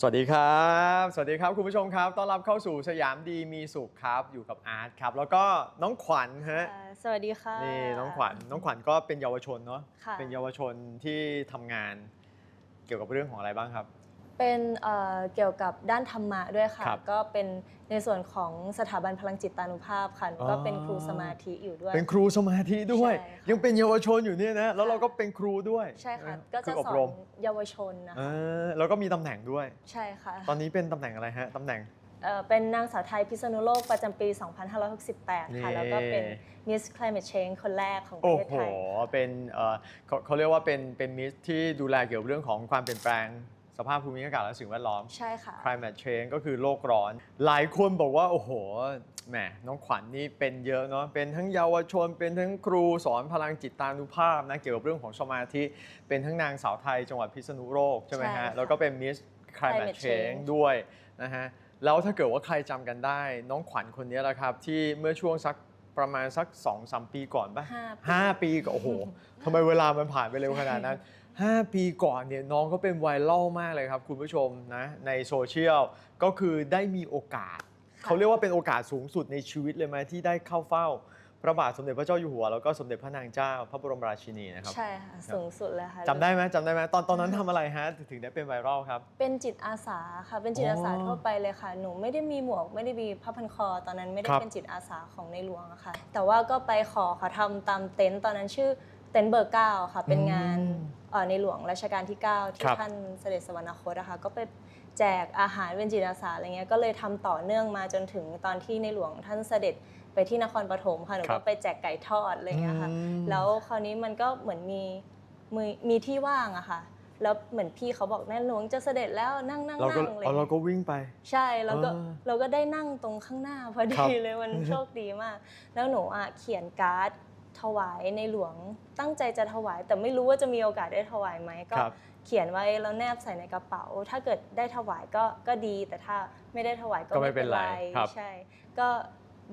สวัสดีครับ สวัสดีครับคุณผู้ชมครับ ต้อนรับเข้าสู่สยามดีมีสุขครับ อยู่กับอาร์ตครับ แล้วก็น้องขวัญฮะ ค่ะสวัสดีค่ะ นี่น้องขวัญ น้องขวัญก็เป็นเยาวชนเนาะ ค่ะ เป็นเยาวชนที่ทำงาน เกี่ยวกับเรื่องของอะไรบ้างครับ เป็นเอ่อเกี่ยวกับด้านธรรมะด้วยค่ะ ครับก็เป็นในส่วนของสถาบันพลังจิตตานุภาพค่ะหนูอ๋อก็เป็นครูสมาธิอยู่ด้วย เป็นครูสมาธิด้วย ใช่ค่ะ ยังเป็นเยาวชนอยู่เนี่ยนะแล้วเราก็เป็นครูด้วยใช่ค่ะ นก็ฝึจะอบสอรนมเยาวชนนะเอคะอแล้วก็มีตำแหน่งด้วย ใช่ค่ะตอนนี้เป็นตำแหน่งอะไรฮะตำแหน่ง เอ่อเป็นนางสาวไทยพิษณุโลกประจำปี 2568นี่ค่ะแล้วก็เป็น Miss Climate Change คนแรกของปโอ้ระเทศโหไทย เป็นเอ่อเขาเขาเรียกว่าเป็นเป็นมิสที่ดูแลเกี่ยวกับเรื่องของความเปลี่ยนแปลง สภาพภูมิอากาศและสิ่งแวดล้อม ใช่ค่ะ climate change ก็คือโลกร้อน หลายคนบอกว่า โอ้โหแหมน้องขวัญนี่เป็นเยอะเนาะเป็นทั้งเยาวชน เป็นทั้งครูสอนพลังจิตตานุภาพนะเกี่ยวกับเรื่องของสมาธิ เป็นทั้งนางสาวไทยจังหวัดพิษณุโลกใช่ไหมใช่ฮะค่ะแล้วก็เป็น Miss Climate Climate Change Change ด้วยนะฮะแล้วถ้าเกิดว่าใครจำกันได้ น้องขวัญคนนี้แหละครับ ที่เมื่อช่วงสักประมาณสัก2อสปีก่อนปะห้าปีห้าปีก็โอ้โหทำไมเวลามันผ่านไปเร็วขนาดนั้น 5 ปีก่อนเนี่ยน้องเขาเป็นไวรัลมากเลยครับคุณผู้ชมนะในโซเชียลก็คือได้มีโอกาสค่ะเขาเรียกว่าเป็นโอกาสสูงสุดในชีวิตเลยไหมที่ได้เข้าเฝ้า พระบาทสมเด็จพระเจ้าอยู่หัว แล้วก็สมเด็จพระนางเจ้าพระบรมราชินีนะครับใช่ค่ะสูงสุดเลยค่ะจำได้ไหมจำได้ไหมตอนตอนนั้นทำอะไรฮะถึงได้เป็นไวรัลครับ เป็นจิตอาสาค่ะเป็นจิตอาสาอ๋อทั่วไปเลยค่ะ หนูไม่ได้มีหมวกไม่ได้มีผ้าพันคอ ตอนนั้นไม่ได้ครับ เป็นจิตอาสาของในหลวงอะค่ะ แต่ว่าก็ไปขอเขาทำตามเต็นท์ตอนนั้นชื่อ เต็นท์เบอร์เก้าค่ะ เป็นงานอืมเอ่อในหลวงรัชกาลที่ 9 ที่ครับ ท่านเสด็จสวรรคตอะค่ะก็ไปแจกอาหารเป็นจิตอาสาอะไรเงี้ยก็เลยทำต่อเนื่องมาจนถึงตอนที่ในหลวงท่านเสด็จไปที่นครปฐมค่ะหนูครัก็บ ไปแจกไก่ทอดอะไรเงี้ยค่ะอืมแล้วคราวนี้มันก็เหมือนมีมีมีที่ว่างอะค่ะ แล้วเหมือนพี่เขาบอกแน่หลวงจะเสด็จแล้วนั่งนั่งเราก็นั่งเลย เอาเราก็วิ่งไป ใช่แล้วก็อ่าเราก็ได้นั่งตรงข้างหน้าพอครัดีบ เลยมันโชคดีมาก แล้วหนูอะเขียนการ์ด ถวายในหลวงตั้งใจจะถวาย แต่ไม่รู้ว่าจะมีโอกาสได้ถวายไหมก็ครับเขียนไว้แล้วแนบใส่ในกระเป๋า ถ้าเกิดได้ถวายก็ก็ดี แต่ถ้าไม่ได้ถวายก็ก็ไม่เป็นไรครับใช่ ก็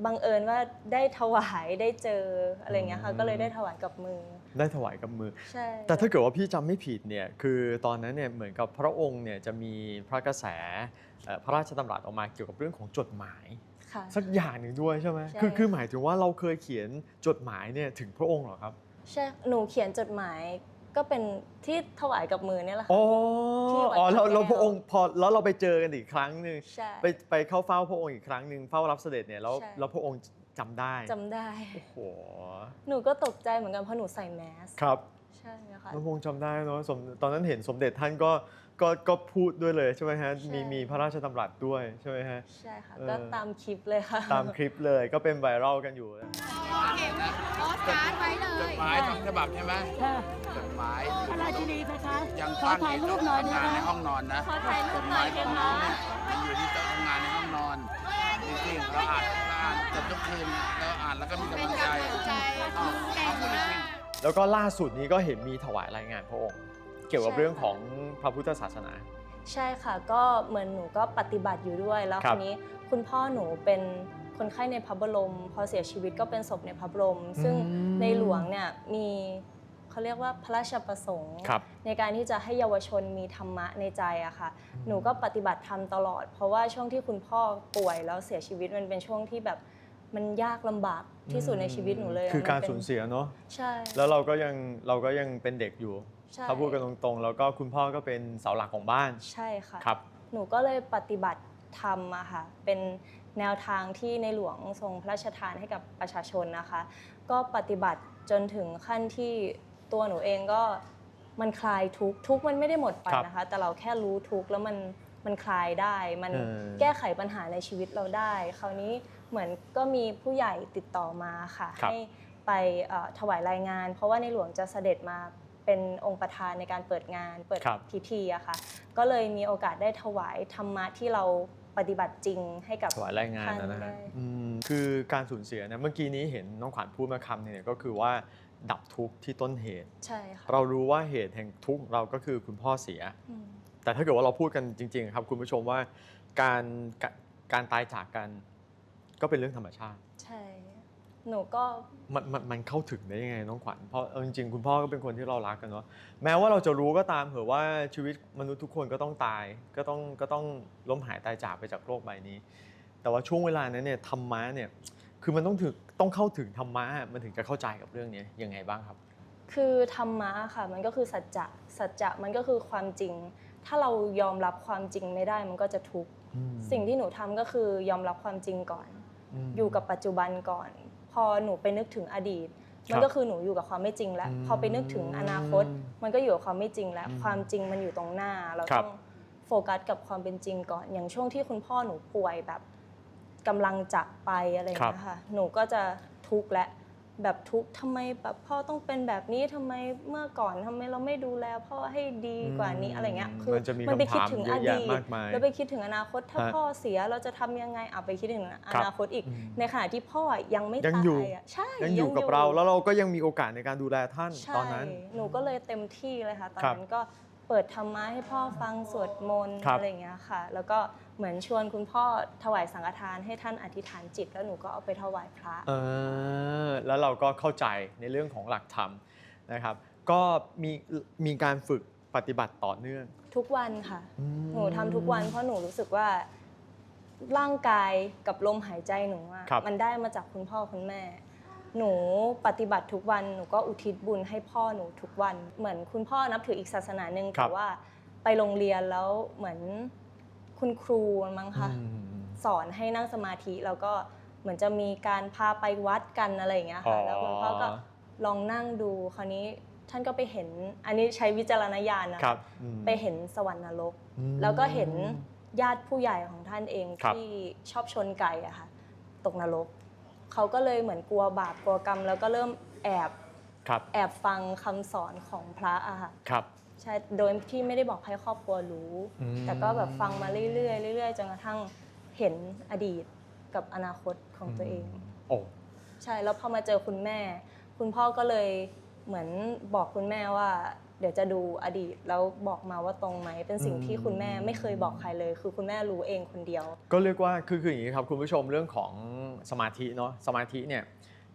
บังเอิญว่าได้ถวายได้เจออะไรอย่างเงี้ยค่ะอืมก็เลยได้ถวายกับมือ ได้ถวายกับมือใช่แต่ถ้าเกิดว่าพี่จำไม่ผิดเนี่ยคือตอนนั้นเนี่ยเหมือนกับพระองค์เนี่ยจะมีพระกระแสเอ่อพระราชดำรัสออกมาเกี่ยวกับเรื่องของจดหมายค่ะ สักอย่างหนึ่งด้วยใช่ไหมใช่ คือคือหมายถึงว่าเราเคยเขียนจดหมายเนี่ยถึงพระองค์เหรอครับใช่ หนูเขียนจดหมายก็เป็นที่ถวายกับมือเนี่ยแหละค่ะ อ๋อที่วัดอ๋อแล้วพระแก้วแล้วพระองค์พอแล้วเราไปเจอกันอีกครั้งหนึ่งใช่ ไปไปเข้าเฝ้าพระองค์อีกครั้งหนึ่งเฝ้ารับเสด็จเนี่ยแล้วใช่ แล้วพระองค์จำได้จำได้ โอ้โหหนูก็ตกใจเหมือนกันเพราะหนูใส่แมส ครับ ใช่ค่ะ พระองค์จำได้เนาะสมตอนนั้นเห็นสมเด็จท่านก็ ก็ก็พูดด้วยเลยใช่ไหมฮะใช่มีมีพระราชดำรัสด้วยใช่ไหมฮะ ใช่ค่ะเออก็ตามคลิปเลยค่ะ ตามคลิปเลยก็เป็นไวรัลกันอยู่โพสต์การ์ดไว้เลจยดหมายสองฉบับใช่ไหมค่ะจดหมายพระราชินีเพคะยังขอถ่ายรูปหน่อยได้ทำงานไหมในห้องนอนนะ ขอถ่ายรูปหน่อยจดหมายของน้องเนี่ยมันอยู่ที่โต๊ะทำงานในห้องนอนจริงๆเราอ่านเราอ่านจนทุกคืนเราอ่านแล้วก็มีเป็นกำลังใจกำลังใจเอาแก่เอาพูดจมาริงกแล้วก็ล่าสุดนี้ก็เห็นมีถวายรายงานพระองค์ เกี่ยวกับใช่เรื่องของพระพุทธศาสนา ใช่ค่ะก็เหมือนหนูก็ปฏิบัติอยู่ด้วยแล้วครัทีบนี้คุณพ่อหนูเป็นคนไข้ในพระบรม พอเสียชีวิตก็เป็นศพในพระบรม ซึ่งอืมในหลวงเนี่ยมีเขาเรียกว่าพระราชประสงค์ ครับ ในการที่จะให้เยาวชนมีธรรมะในใจอะค่ะ หนูก็ปฏิบัติธรรมตลอด เพราะว่าช่วงที่คุณพ่อป่วยแล้วเสียชีวิตมันเป็นช่วงที่แบบมันยากลำบากที่สุดในชีวิตหนูเลยะคือการมันป็นสูญเสียเนาะใช่ แล้วเราก็ยังเราก็ยังเป็นเด็กอยู่ ใช่ ถ้าพูดกันตรงๆ แล้วก็คุณพ่อก็เป็นเสาหลักของบ้านใช่ค่ะ ครับ หนูก็เลยปฏิบัติธรรมอะค่ะ เป็นแนวทางที่ในหลวงทรงพระราชทานให้กับประชาชนนะคะ ก็ปฏิบัติจนถึงขั้นที่ตัวหนูเองก็มันคลายทุกข์ทุกข์มันไม่ได้หมดไปครับนะคะ แต่เราแค่รู้ทุกข์แล้วมันมันคลายได้ มันเออ แก้ไขปัญหาในชีวิตเราได้ คราวนี้เหมือนก็มีผู้ใหญ่ติดต่อมาค่ะ ครับให้ไปเอ่อถวายรายงาน เพราะว่าในหลวงจะเสด็จมา เป็นองค์ประธานในการเปิดงานเปิดครับพิธีอะค่ะก็เลยมีโอกาสได้ถวายธรรมะที่เราปฏิบัติจริงให้กับ ถวายรายงานนะนะท่ฮะได้อืมคือการสูญเสียเนี่ยเมื่อกี้นี้เห็นน้องขวัญพูดมาคำหนึงเนี่ยก็คือว่าดับทุกข์ที่ต้นเหตุ ใช่ค่ะเรารู้ว่าเหตุแห่งทุกข์ของเราก็คือคุณพ่อเสีย อืมแต่ถ้าเกิดว่าเราพูดกันจริงๆครับคุณผู้ชมว่าการการการตายจากกันก็เป็นเรื่องธรรมชาติใช่ หนูก็ มันมันมันเข้าถึงได้ยังไงน้องขวัญเพราะเอาจริงๆคุณพ่อก็เป็นคนที่เรารักกันเนาะแม้ว่าเราจะรู้ก็ตามเผื่อว่าชีวิตมนุษย์ทุกคนก็ต้องตายก็ต้องก็ต้องล้มหายตายจากไปจากโลกใบนี้ แต่ว่าช่วงเวลานั้นเนี่ยธรรมะเนี่ยคือมันต้องถึงต้องเข้าถึงธรรมะมันถึงจะเข้าใจกับเรื่องนี้ยังไงบ้างครับ คือธรรมะค่ะ มันก็คือสัจจะสัจจะมันก็คือความจริง ถ้าเรายอมรับความจริงไม่ได้มันก็จะทุกข์อืมสิ่งที่หนูทำก็คือยอมรับความจริงก่อนมอยู่กับปัจจุบันก่อน พอหนูไปนึกถึงอดีตครับมันก็คือหนูอยู่กับความไม่จริงแล้วอืมพอไปนึกถึงอนาคต มันก็อยู่กับความไม่จริงแล้วอืมความจริงมันอยู่ตรงหน้า เราครัต้บองโฟกัสกับความเป็นจริงก่อน อย่างช่วงที่คุณพ่อหนูป่วยแบบกำลังจะไปอะไรอย่างเงี้ยค่ะหนูก็จะทุกข์และ แบบทุกข์ทำไมแบบพ่อต้องเป็นแบบนี้ทำไมเมื่อก่อนทำไมเราไม่ดูแลพ่อให้ดีกว่านี้อะไรเงี้ยคือมันจะมีไปคำคิดถามถึงเยออะแยะดีตมากมายแล้วไปคิดถึงอนาคตถ้าฮะพ่อเสียเราจะทำยังไงอะไปคิดถึงอครับนาคตอีกอืมในขณะที่พ่อยังไม่ยังตาอยู่ยอะใช่ยังอยู่กับเรา แล้วเราก็ยังมีโอกาสในการดูแลท่านใช่ตอนนั้น หนูก็เลยเต็มที่เลยค่ะตอนครับนั้นก็ เปิดธรรมะให้พ่อฟังสวดมนต์ครับอะไรอย่างเงี้ยค่ะ แล้วก็เหมือนชวนคุณพ่อถวายสังฆทานให้ท่านอธิษฐานจิต แล้วหนูก็เอาไปถวายพระ เออแล้วเราก็เข้าใจในเรื่องของหลักธรรมนะครับ ก็มีมีการฝึกปฏิบัติต่อเนื่องทุกวันค่ะ อืม หนูทำทุกวันเพราะหนูรู้สึกว่าร่างกายกับลมหายใจหนูอะครับ มันได้มาจากคุณพ่อคุณแม่ หนูปฏิบัติทุกวันหนูก็อุทิศบุญให้พ่อหนูทุกวัน เหมือนคุณพ่อนับถืออีกศาสนาหนึ่งครัแต่บว่าไปโรงเรียนแล้วเหมือนคุณครูมั้งคะอืมสอนให้นั่งสมาธิแล้วก็เหมือนจะมีการพาไปวัดกันอะไรอย่างเงี้ยอ๋ค่ะอแล้วคุณพ่อก็ลองนั่งดูคราวนี้ท่านก็ไปเห็นอันนี้ใช้วิจารณญาณนะคคะรับอืมไปเห็นสวรรค์นรกอืมแล้วก็เห็นญาติผู้ใหญ่ของท่านเองครับที่ชอบชนไก่อะค่ะตกนรก เขาก็เลยเหมือนกลัวบาปกลัวกรรม แล้วก็เริ่มแอบครับแอบฟังคำสอนของพระอะค่ะครับ ใช่โดยที่ไม่ได้บอกให้ครอบครัวรู้ อืม แต่ก็แบบฟังมาเรื่อยๆเรื่อยๆจนกระทั่งเห็นอดีตกับอนาคตของตัวเอง โอ้ใช่แล้วพอมาเจอคุณแม่ คุณพ่อก็เลยเหมือนบอกคุณแม่ว่า เดี๋ยวจะดูอดีตแล้วบอกมาว่าตรงไหมเป็นสิ่งที่คุณแม่ไม่เคยบอกใครเลย คือคุณแม่รู้เองคนเดียว ก็เรียกว่าคือคืออย่างนี้ครับคุณผู้ชมเรื่องของสมาธิเนาะสมาธิเนี่ย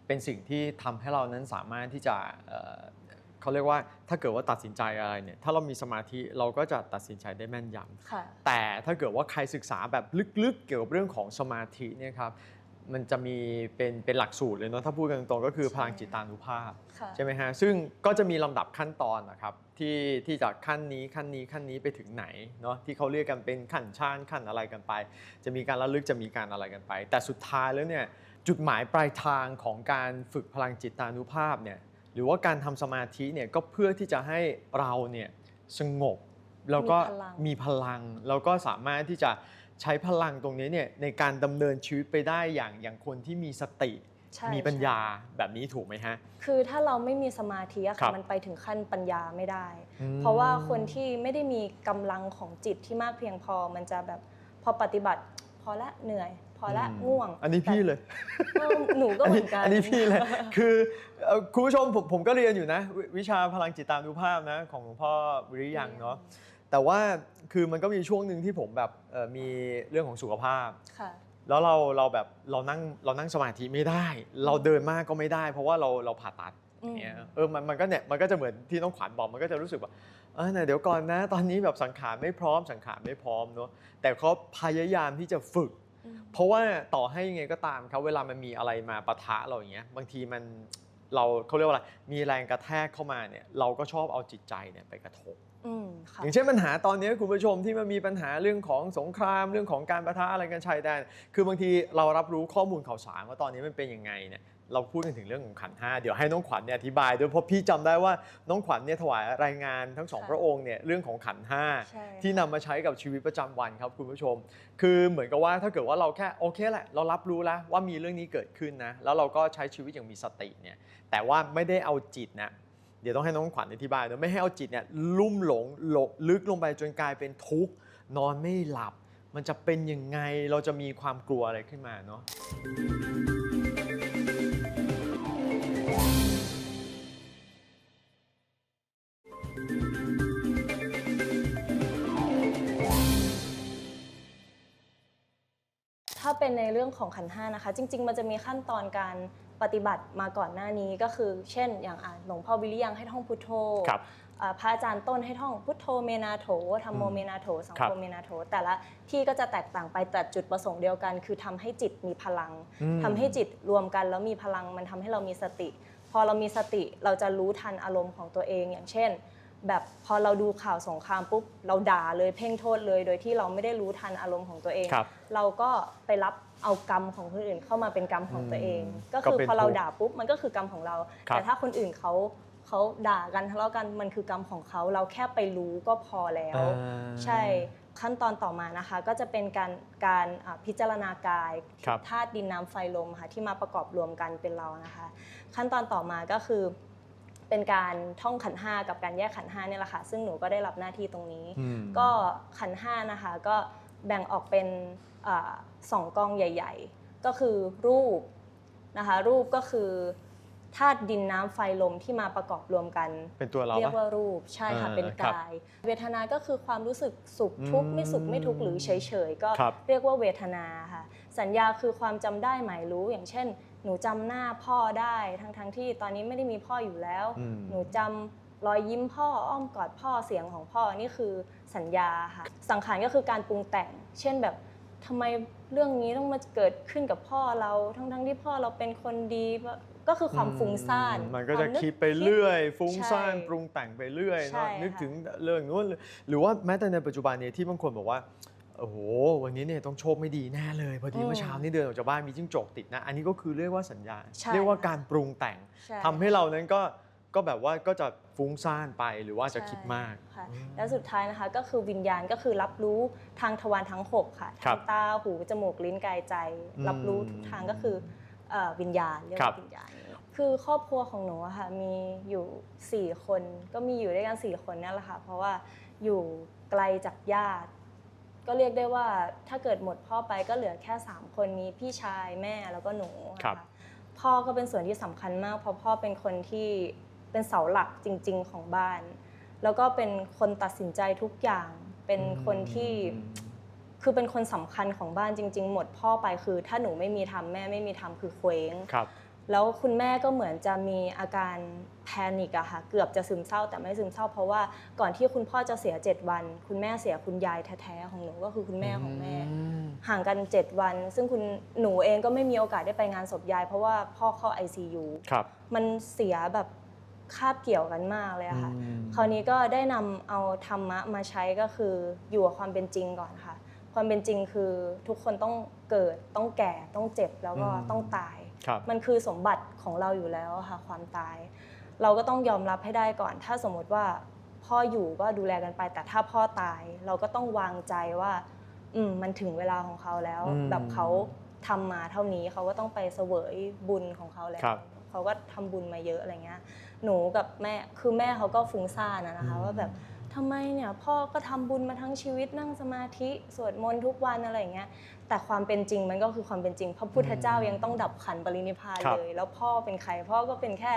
เป็นสิ่งที่ทำให้เรานั้นสามารถที่จะเอ่อเขาเรียกว่าถ้าเกิดว่าตัดสินใจอะไรเนี่ยถ้าเรามีสมาธิเราก็จะตัดสินใจได้แม่นยำค่ะแต่ถ้าเกิดว่าใครศึกษาแบบลึกๆ เกี่ยวกับเรื่องของสมาธิเนี่ยครับ มันจะมีเป็นเป็นหลักสูตรเลยเนาะถ้าพูดกันตรงๆก็คือพลังจิตานุภาพค่ะใช่ไหมฮะซึ่งก็จะมีลำดับขั้นตอนนะครับที่ที่จากขั้นนี้ขั้นนี้ขั้นนี้ไปถึงไหนเนาะที่เขาเรียกกันเป็นขั้นชานขั้นอะไรกันไป จะมีการระลึกจะมีการอะไรกันไป แต่สุดท้ายแล้วเนี่ยจุดหมายปลายทางของการฝึกพลังจิตานุภาพเนี่ยหรือว่าการทำสมาธิเนี่ยก็เพื่อที่จะให้เราเนี่ยสงบแล้วก็มีพลังมีพลังแล้วก็สามารถที่จะ ใช้พลังตรงนี้เนี่ยในการดำเนินชีวิตไปได้อย่างอย่างคนที่มีสติ ใช่มีปัญญาใช่แบบนี้ถูกไหมฮะ คือถ้าเราไม่มีสมาธิอะครัค่ะบมันไปถึงขั้นปัญญาไม่ได้ อืม เพราะว่าคนที่ไม่ได้มีกำลังของจิตที่มากเพียงพอมันจะแบบพอปฏิบัติ พอละเหนื่อย พอละอืมง่วงอันนี้พี่เลย เออหนูก็เหมือนกัน อันนี้พี่เลย คือเอ่อคุณผู้ชมผมผมก็เรียนอยู่นะววิชาพลังจิตานุภาพนะ ของหลวงพ่อวิริยังเนาะ แต่ว่าคือมันก็มีช่วงหนึ่งที่ผมแบบเอ่อมีเรื่องของสุขภาพค่ะแล้วเราเราแบบเรานั่งเรานั่งสมาธิไม่ได้ เราเดินมากก็ไม่ได้ เพราะว่าเราเราผ่าตัดอืมเนี่ยเออมันมันก็เนี่ยมันก็จะเหมือนที่น้องขวัญบอกมันก็จะรู้สึกว่าเออเนี่ยเดี๋ยวก่อนนะ ตอนนี้แบบสังขารไม่พร้อมสังขารไม่พร้อมเนาะแต่เขาพยายามที่จะฝึกอืมเพราะว่าต่อให้ยังไงก็ตามครับเวลามันมีอะไรมาปะทะเราอย่างเงี้ยบางทีมันเราเขาเรียกว่าอะไรมีแรงกระแทกเข้ามาเนี่ยเราก็ชอบเอาจิตใจเนี่ยไปกระทบ อืมค่ะอย่างเช่นปัญหาตอนนี้คุณผู้ชมที่มันมีปัญหาเรื่องของสงครามเรื่องของการประทะอะไรกันชายแดน คือบางทีเรารับรู้ข้อมูลข่าวสารว่าตอนนี้มันเป็นยังไงเนี่ยเราพูดกันถึงเรื่องของขันธ์ห้าเดี๋ยวให้น้องขวัญเนี่ยอธิบายด้วยเพราะพี่จำได้ว่าน้องขวัญเนี่ยถวายรายงานทั้งสองค่ะพระองค์เนี่ยเรื่องของขันธ์ห้าใช่ที่นำมาใช้กับชีวิตประจำวันครับคุณผู้ชม คือเหมือนกับว่าถ้าเกิดว่าเราแค่โอเคแหละเรารับรู้แล้วว่ามีเรื่องนี้เกิดขึ้นนะแล้วเราก็ใช้ชีวิตอย่างมีสติเนี่ยแต่ว่าไม่ได้เอาจิตนะ เดี๋ยวต้องให้น้องขวัญอธิบายนะไม่ให้เอาจิตเนี่ยลุ่มหลงหลงลึกลงไปจนกลายเป็นทุกข์นอนไม่หลับ มันจะเป็นยังไงเราจะมีความกลัวอะไรขึ้นมาเนาะถ้าเป็นในเรื่องของขันห้านะคะ จริง ๆ มันจะมีขั้นตอนการ ปฏิบัติมาก่อนหน้านี้ก็คือ เช่น อย่างอะหลวงพ่อวิริยังให้ท่องพุทโธครับอ่าพระอาจารย์ต้นให้ท่องพุทโธเมนาโถธรรมโมอืมเมนาโถสังครัโฆบเมนาโถ แต่ละที่ก็จะแตกต่างไปแต่จุดประสงค์เดียวกัน คือทำให้จิตมีพลังอืมทำให้จิตรวมกันแล้วมีพลังมันทำให้เรามีสติ พอเรามีสติเราจะรู้ทันอารมณ์ของตัวเองอย่างเช่น แบบพอเราดูข่าวสงครามปุ๊บเราด่าเลยเพ่งโทษเลย โดยที่เราไม่ได้รู้ทันอารมณ์ของตัวเอง ครับเราก็ไปรับเอากรรมของคนอื่นเข้ามาเป็นกรรมของตัวเอง อืมก็คือก็เป็นพอเราทุกข์ด่าปุ๊บมันก็คือกรรมของเรา ครับ แต่ถ้าคนอื่นเขาเขาด่ากันทะเลาะกันมันคือกรรมของเขาเราแค่ไปรู้ก็พอแล้ว อ่า ใช่ขั้นตอนต่อมานะคะ ก็จะเป็นการการอ่าพิจารณากายครับ ธาตุดินน้ำไฟลมค่ะที่มาประกอบรวมกันเป็นเรานะคะ ขั้นตอนต่อมาก็คือ เป็นการท่องขันธ์ห้ากับการแยกขันธ์ห้าเนี่ยแหละค่ะ ซึ่งหนูก็ได้รับหน้าที่ตรงนี้อืมก็ขันธ์ห้านะคะก็แบ่งออกเป็นอาสองกองใหญ่ ๆ ก็คือรูปนะคะรูปก็คือธาตุดินน้ำไฟลมที่มาประกอบรวมกัน เป็นตัวเราเรียปะกว่ารูปใช่ค่ะอ่าเป็นครับกาย เวทนาก็คือความรู้สึกสุขทุกข์อืมไม่สุขไม่ทุกข์หรือเฉยๆก็ครับเรียกว่าเวทนาค่ะสัญญาคือความจำได้หมายรู้อย่างเช่น หนูจำหน้าพ่อได้ทั้งๆที่ตอนนี้ไม่ได้มีพ่ออยู่แล้ว อืม หนูจำรอยยิ้มพ่ออ้อมกอดพ่อเสียงของพ่อนี่คือสัญญาค่ะ สังขารก็คือการปรุงแต่ง เช่นแบบทำไมเรื่องนี้ต้องมาเกิดขึ้นกับพ่อเราทั้งๆที่พ่อเราเป็นคนดีก็คือความฟุ้งซ่านมันก็จะวานึคิดไปเรื่อยคิดฟุ้งซ่านใช่ปรุงแต่งไปเรื่อยใช่เนาะนึกค่ะ ถึงเรื่องนู้นหรือว่าแม้แต่ในปัจจุบันเนี่ยที่บางคนบอกว่า โอ้โห วันนี้เนี่ยต้องโชคไม่ดีแน่เลย พอดีอืมเมื่อเช้านี่เดินออกจากบ้านมีจิ้งจกติดนะ อันนี้ก็คือเรียกว่าสัญญาใช่เรียกว่าค่ะการปรุงแต่งใช่ทำให้เรานั้นก็ก็แบบว่าก็จะฟุ้งซ่านไปหรือว่าจะคิดมากค่ะแล้วสุดท้ายนะคะก็คือวิญญาณก็คือรับรู้ทางทวารทั้ง 6 ค่ะครัทาบงตาหูจมูกลิ้นกายใจอืมรับรู้ทุกทางก็คือเอ่อวิญญาณเรียกครับว่าวิญญาณคือครอบครัวของหนูอะค่ะมีอยู่ 4 คนก็มีอยู่ด้วยกัน 4 คนนั่นแหละค่ะเพราะว่าอยู่ไกลจากญาติ ก็เรียกได้ว่าถ้าเกิดหมดพ่อไปก็เหลือแค่ 3 คนมีพี่ชายแม่แล้วก็หนูอะครับ ค่ะพ่อก็เป็นส่วนที่สำคัญมาก เพราะพ่อเป็นคนที่เป็นเสาหลักจริง ๆ ของบ้าน แล้วก็เป็นคนตัดสินใจทุกอย่าง เป็นคนที่คือเป็นคนสำคัญของบ้านจริง ๆ หมดพ่อไปคือ ถ้าหนูไม่มีทำแม่ไม่มีทำคือเคว้ง ครับ แล้วคุณแม่ก็เหมือนจะมีอาการแพนิกอะค่ะเกือบจะซึมเศร้าแต่ไม่ซึมเศร้า เพราะว่าก่อนที่คุณพ่อจะเสีย 7 วัน คุณแม่เสียคุณยายแท้ๆของหนูก็คือคุณแม่ของแม่ ห่างกัน 7 วัน ซึ่งคุณหนูเองก็ไม่มีโอกาสได้ไปงานศพยาย เพราะว่าพ่อเข้า ICU ครับมันเสียแบบคาบเกี่ยวกันมากเลยอะค่ะอืมคราวนี้ก็ได้นำเอาธรรมะมาใช้ก็คืออยู่กับความเป็นจริงก่อนค่ะ ความเป็นจริงคือทุกคนต้องเกิดต้องแก่ต้องเจ็บแล้วก็อืมต้องตายครับ มันคือสมบัติของเราอยู่แล้วอะค่ะความตาย เราก็ต้องยอมรับให้ได้ก่อน ถ้าสมมติว่าพ่ออยู่ก็ดูแลกันไป แต่ถ้าพ่อตาย เราก็ต้องวางใจว่า อืมมันถึงเวลาของเขาแล้วอืมแบบเขาทำมาเท่านี้เขาก็ต้องไปเสวยบุญของเขาแล้วครับเขาก็ทำบุญมาเยอะอะไรเงี้ย หนูกับแม่คือแม่เขาก็ฟุ้งซ่านอะนะคะอืมว่าแบบ ทำไมเนี่ยพ่อก็ทำบุญมาทั้งชีวิตนั่งสมาธิสวดมนต์ทุกวันอะไรอย่างเงี้ยแต่ความเป็นจริงมันก็คือความเป็นจริง พระพุทธเจ้ายังต้องดับขันปรินิพพานครับเลย แล้วพ่อเป็นใครพ่อก็เป็นแค่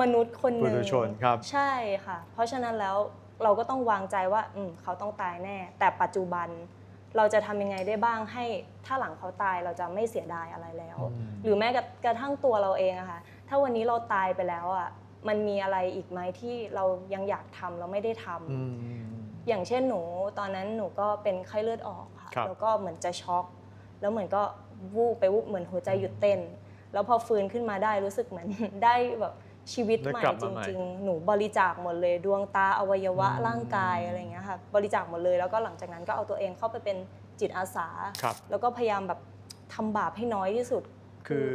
มนุษย์คนหนึ่งปุถุชนครับ ใช่ค่ะ เพราะฉะนั้นแล้วเราก็ต้องวางใจว่าอืมเขาต้องตายแน่ แต่ปัจจุบันเราจะทำยังไงได้บ้างให้ถ้าหลังเขาตายเราจะไม่เสียดายอะไรแล้วอืมหรือแม้กระทั่งตัวเราเองอะค่ะ ถ้าวันนี้เราตายไปแล้วอะ มันมีอะไรอีกไหมที่เรายังอยากทำเราไม่ได้ทำอืมอย่างเช่นหนูตอนนั้นหนูก็เป็นไข้เลือดออกค่ะครับแล้วก็เหมือนจะช็อก แล้วเหมือนก็วูบไปวูบเหมือนหัวใจหยุดเต้น แล้วพอฟื้นขึ้นมาได้รู้สึกเหมือนได้แบบชีวิตได้ใหม่กลับจมาใหม่ริง ๆ หนูบริจาคหมดเลย ดวงตาอวัยวะอืมร่างกายอะไรอย่างเงี้ยค่ะบริจาคหมดเลยแล้วก็หลังจากนั้นก็เอาตัวเองเข้าไปเป็นจิตอาสาครับแล้วก็พยายามแบบทำบาปให้น้อยที่สุด คือ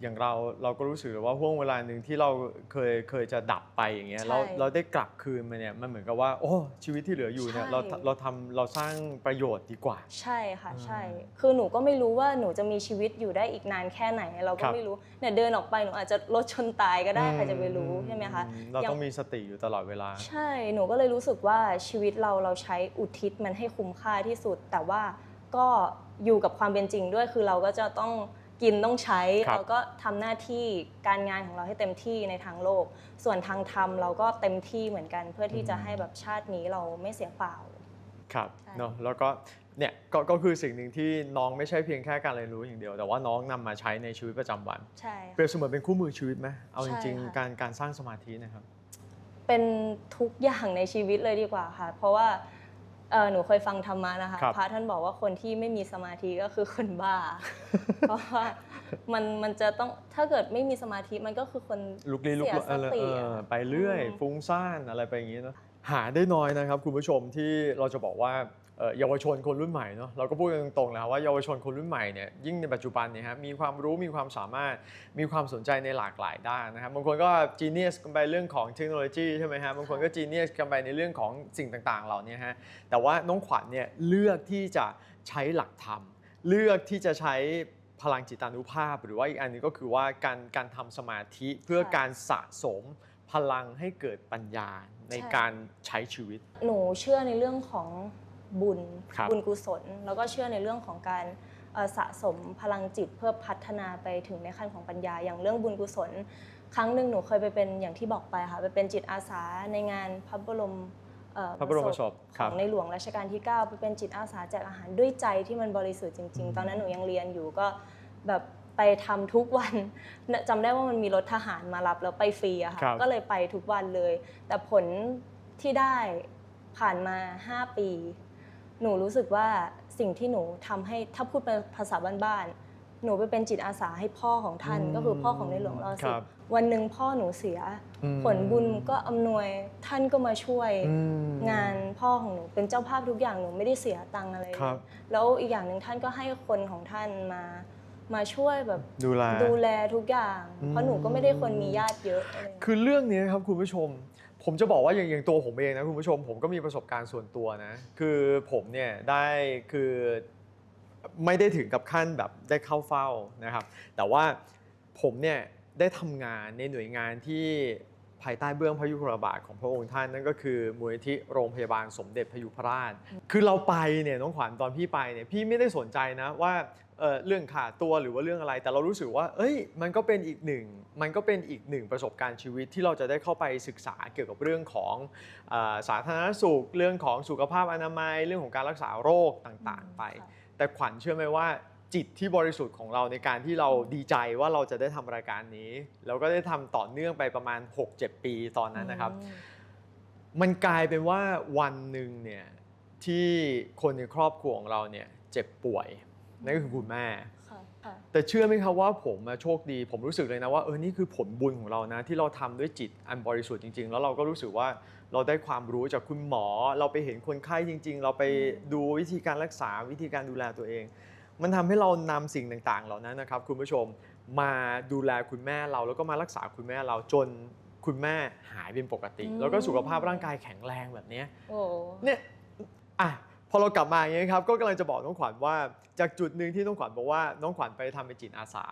อย่างเราเราก็รู้สึกเลยว่าห่วงเวลาหนึ่งที่เราเคยเคยจะดับไปอย่างเงี้ยใช่เราเราได้กลับคืนมาเนี่ยมันเหมือนกับว่า โอ้ชีวิตที่เหลืออยู่เนี่ยใช่เราเราทำเราสร้างประโยชน์ดีกว่า ใช่ค่ะใช่อืมคือหนูก็ไม่รู้ว่าหนูจะมีชีวิตอยู่ได้อีกนานแค่ไหน เราคก็รับไม่รู้เนี่ยเดินออกไปหนูอาจจะรถชนตายก็ได้ใครจะไปรู้ใช่ไหมคะอืเราย่ต้องมีสติอยู่ตลอดเวลา ใช่หนูก็เลยรู้สึกว่าชีวิตเราเราใช้อุทิศมันให้คุ้มค่าที่สุด แต่ว่าก็อยู่กับความเป็นจริงด้วยคือเราก็จะต้อง กินต้องใช้ ครับ เราก็ทำหน้าที่การงานของเราให้เต็มที่ในทางโลก ส่วนทางธรรมเราก็เต็มที่เหมือนกัน เพื่อที่จะให้แบบชาตินี้เราไม่เสียเปล่า ครับใช่ เนาะแล้วก็เนี่ยก็ก็คือสิ่งหนึ่งที่น้องไม่ใช่เพียงแค่การเรียนรู้อย่างเดียว แต่ว่าน้องนำมาใช้ในชีวิตประจำวัน ใช่เปรียบเสมือนเป็นคู่มือชีวิตไหมเอาจใช่ริง ค่ะ ๆ การการสร้างสมาธินะครับ เป็นทุกอย่างในชีวิตเลยดีกว่าค่ะ เพราะว่า เอ่อหนูเคยฟังธรรมะนะคะครับ พระท่านบอกว่าคนที่ไม่มีสมาธิก็คือคนบ้า เพราะว่ามันมันจะต้องถ้าเกิดไม่มีสมาธิมันก็คือคน ลุกลี้ลุกเสีลยนสอะไรติเออะอไปเรื่อย อืม ฟุ้งซ่านอะไรไปอย่างนี้เนาะหาได้น้อยนะครับ คุณผู้ชมที่เราจะบอกว่า เอ่อเยาวชนคนรุ่นใหม่เนาะเราก็พูดกันตรงๆแล้วว่าเยาวชนคนรุ่นใหม่เนี่ยยิ่งในปัจจุบันเนี่ยฮะมีความรู้มีความสามารถมีความสนใจในหลากหลายด้านนะครับบางคนก็จีเนียสกันไปเรื่องของเทคโนโลยีใช่ไหมฮะบางคนก็จีเนียสกันไปในเรื่องของสิ่งต่างๆเหล่านี้ฮะแต่ว่าน้องขวัญเนี่ยเลือกที่จะใช้หลักธรรม เลือกที่จะใช้พลังจิตานุภาพ หรือว่าอีกอันหนึงก็คือว่าการการทำสมาธิเพื่อค่ะการสะสมพลังให้เกิดปัญญาในใช่การใช้ชีวิต หนูเชื่อในเรื่องของ บุญครับบุญกุศล แล้วก็เชื่อในเรื่องของการเอ่อสะสมพลังจิตเพื่อพัฒนาไปถึงในขั้นของปัญญา อย่างเรื่องบุญกุศล ครั้งหนึ่งหนูเคยไปเป็นอย่างที่บอกไปค่ะไปเป็นจิตอาสาในงานพระบรมเอ่อพระบรมศพขครัอบงในหลวงรัชกาลที่ 9 ไปเป็นจิตอาสาแจกอาหารด้วยใจที่มันบริสุทธิ์จริง ๆ ตอนนั้นหนูยังเรียนอยู่ก็แบบไปทำทุกวันจำได้ว่ามันมีรถทหารมารับแล้วไปฟรีอะค่ะครับก็เลยไปทุกวันเลย แต่ผลที่ได้ผ่านมา 5 ปี หนูรู้สึกว่าสิ่งที่หนูทำให้ถ้าพูดเป็นภาษาบ้านๆหนูไปเป็นจิตอาสาให้พ่อของท่านอืมก็คือพ่อของในหลวงรอคสิรับวันหนึ่งพ่อหนูเสียอืมผลบุญก็อำนวยท่านก็มาช่วยอืมงานพ่อของหนูเป็นเจ้าภาพทุกอย่างหนูไม่ได้เสียตังค์อะไรเลยครับแล้วอีกอย่างหนึ่งท่านก็ให้คนของท่านมามาช่วยแบบดูแลดูแลทุกอย่างอืมเพราะหนูก็ไม่ได้คนมีญาติเยอะอะไรอย่างเงี้ยคือเรื่องนี้ครับคุณผู้ชม ผมจะบอกว่าอย่างอย่างตัวผมเองนะคุณผู้ชม ผมก็มีประสบการณ์ส่วนตัวนะ คือผมเนี่ยได้คือไม่ได้ถึงกับขั้นแบบได้เข้าเฝ้านะครับ แต่ว่าผมเนี่ยได้ทำงานในหน่วยงานที่ภายใต้เบื้องพระยุคลบาทของพระองค์ท่านนั่นก็คือมูลนิธิโรงพยาบาลสมเด็จพยุพราช คือเราไปเนี่ยน้องขวัญตอนพี่ไปเนี่ยพี่ไม่ได้สนใจนะว่า เอ่อเรื่องขาดตัวหรือว่าเรื่องอะไร แต่เรารู้สึกว่า เอ้ย มันก็เป็นอีกหนึ่ง มันก็เป็นอีกหนึ่งประสบการณ์ชีวิตที่เราจะได้เข้าไปศึกษาเกี่ยวกับเรื่องของเอ่อสาธารณสุข เรื่องของสุขภาพอนามัย เรื่องของการรักษาโรคต่างๆ ไปค่ะแต่ขวัญเชื่อไหมว่าจิตที่บริสุทธิ์ของเราในการที่เราดีใจว่าเราจะได้ทำรายการนี้ แล้วก็ได้ทำต่อเนื่องไปประมาณ 6-7 ปีตอนนั้นนะครับอืมมันกลายเป็นว่าวันหนึ่งเนี่ยที่คนในครอบครัวของเราเนี่ยเจ็บป่วย นั่นก็คือคุณแม่ ค่ะค่ะแต่เชื่อไหมครับว่าผมอะโชคดี ผมรู้สึกเลยนะว่าเออนี่คือผลบุญของเรานะ ที่เราทำด้วยจิตอันบริสุทธิ์จริง ๆ แล้วเราก็รู้สึกว่าเราได้ความรู้จากคุณหมอ เราไปเห็นคนไข้จริง ๆ เราไปดูวิธีการรักษาวิธีการดูแลตัวเอง มันทำให้เรานำสิ่งต่างๆ เหล่านั้นนะครับ คุณผู้ชมมาดูแลคุณแม่เราแล้วก็มารักษาคุณแม่เราจนคุณแม่หายเป็นปกติ แล้วก็สุขภาพร่างกายแข็งแรงแบบเนี้ยโอ้เนี่ยอะพ อเรากลับมาอย่างนี้ยครับก็กำลังจะบอกน้องขวัญว่า จากจุดหนึ่งที่น้องขวัญบอกว่าน้องขวัญไปทำเป็นจิตอาสา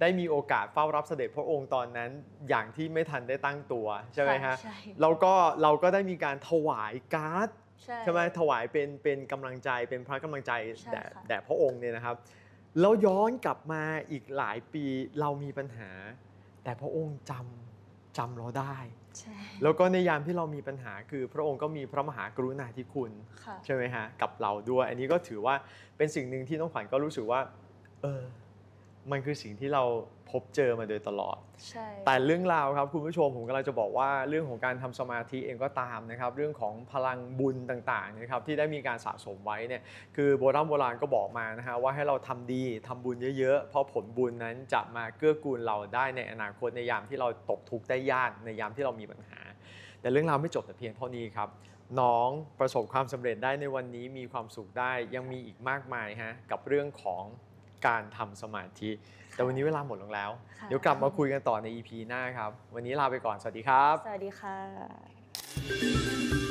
ได้มีโอกาสเฝ้ารับเสด็จพระองค์ตอนนั้นอย่างที่ไม่ทันได้ตั้งตัวใช่ไหมฮะใช่แล้วก็เราก็ได้มีการถวายการ์ดใช่ใช่ไหมถวายเป็นเป็นกำลังใจเป็นพระกำลังใจใช่แด่ค่ะแด่พระองค์เนี่ยนะครับแล้วย้อนกลับมาอีกหลายปีเรามีปัญหา แต่พระองค์จำจำเราได้ใช่ แล้วก็ในยามที่เรามีปัญหาคือพระองค์ก็มีพระมหากรุณาธิคุณค่ะใช่ไหมฮะกับเราด้วย อันนี้ก็ถือว่าเป็นสิ่งหนึ่งที่น้องขวัญก็รู้สึกว่า เออ มันคือสิ่งที่เราพบเจอมาโดยตลอด ใช่ แต่เรื่องราวครับคุณผู้ชมผมกำลังจะบอกว่าเรื่องของการทำสมาธิเองก็ตามนะครับ เรื่องของพลังบุญต่างๆนะครับที่ได้มีการสะสมไว้เนี่ยคือโบราณโบราณก็บอกมานะฮะว่าให้เราทำดีทำบุญเยอะๆ เพราะผลบุญนั้นจะมาเกื้อกูลเราได้ในอนาคตในยามที่เราตกทุกข์ได้ยากในยามที่เรามีปัญหา แต่เรื่องราวไม่จบแต่เพียงเท่านี้ครับ น้องประสบความสำเร็จได้ในวันนี้มีความสุขได้ยังมีอีกมากมายฮะกับเรื่องของ การทำสมาธิ แต่วันนี้เวลาหมดลงแล้วค่ะเดี๋ยวกลับมาคุยกันต่อใน EP หน้าครับ วันนี้ลาไปก่อน สวัสดีครับ สวัสดีค่ะ